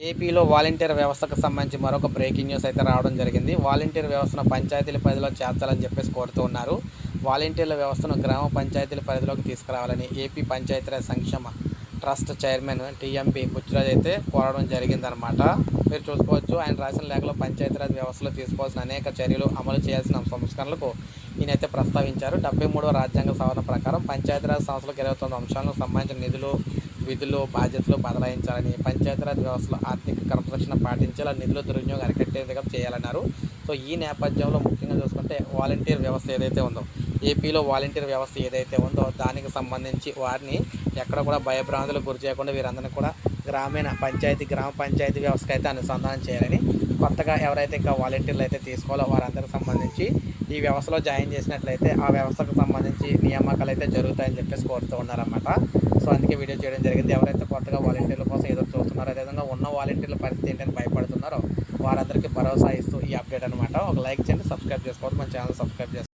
ఏపీలో వాలంటీర్ వ్యవస్థకు సంబంధించి మరొక బ్రేకింగ్ న్యూస్ అయితే రావడం జరిగింది. వాలంటీర్ వ్యవస్థను పంచాయతీల పరిధిలో చేర్చాలని చెప్పేసి కోరుతూ ఉన్నారు. వాలంటీర్ల వ్యవస్థను గ్రామ పంచాయతీల పరిధిలోకి తీసుకురావాలని ఏపీ పంచాయతీరాజ్ సంక్షేమ ట్రస్ట్ చైర్మన్ టీఎంపీ బుచ్చిరాజ్ అయితే కోరడం జరిగిందనమాట మీరు చూసుకోవచ్చు ఆయన రాసిన లేఖలో పంచాయతీరాజ్ వ్యవస్థలో తీసుకోవాల్సిన అనేక చర్యలు అమలు చేయాల్సిన సంస్కరణలకు ఈయనైతే ప్రస్తావించారు. డెబ్బై మూడవ రాజ్యాంగ సవరణ ప్రకారం పంచాయతీరాజ్ సంస్థలకు ఇరవై తొమ్మిది అంశాలకు సంబంధించిన నిధులు విధులు బాధ్యతలు బదలాయించాలని పంచాయతీరాజ్ వ్యవస్థలో ఆర్థిక క్రమశిక్షణ పాటించేలా నిధుల దుర్వినియోగం అరికట్టేదిగా చేయాలన్నారు. సో ఈ నేపథ్యంలో ముఖ్యంగా చూసుకుంటే వాలంటీర్ వ్యవస్థ ఏదైతే ఉందో ఏపీలో వాలంటీర్ వ్యవస్థ ఏదైతే ఉందో దానికి సంబంధించి వారిని ఎక్కడ కూడా భయభ్రాంతులకు గురి చేయకుండా వీరందరినీ కూడా గ్రామీణ పంచాయతీ గ్రామ పంచాయతీ వ్యవస్థకు అయితే అనుసంధానం చేయాలని కొత్తగా ఎవరైతే ఇంకా వాలంటీర్లు అయితే తీసుకోవాలో వారందరికి సంబంధించి ఈ వ్యవస్థలో జాయిన్ చేసినట్లయితే ఆ వ్యవస్థకు సంబంధించి నియామకాలు అయితే జరుగుతాయని చెప్పేసి కోరుతూ ఉన్నారన్నమాట. సో అందుకే వీడియో చేయడం జరిగింది. ఎవరైతే కొత్తగా వాలంటీర్ల కోసం ఎదురు చూస్తున్నారో అదేవిధంగా ఉన్న వాలంటీర్ల పరిస్థితి ఏంటని భయపడుతున్నారో వారందరికీ భరోసా ఇస్తూ ఈ అప్డేట్ అనమాట ఒక లైక్ చేయండి సబ్స్క్రైబ్ చేసుకోవద్దు. మన ఛానల్ సబ్స్క్రైబ్ చేసుకోండి.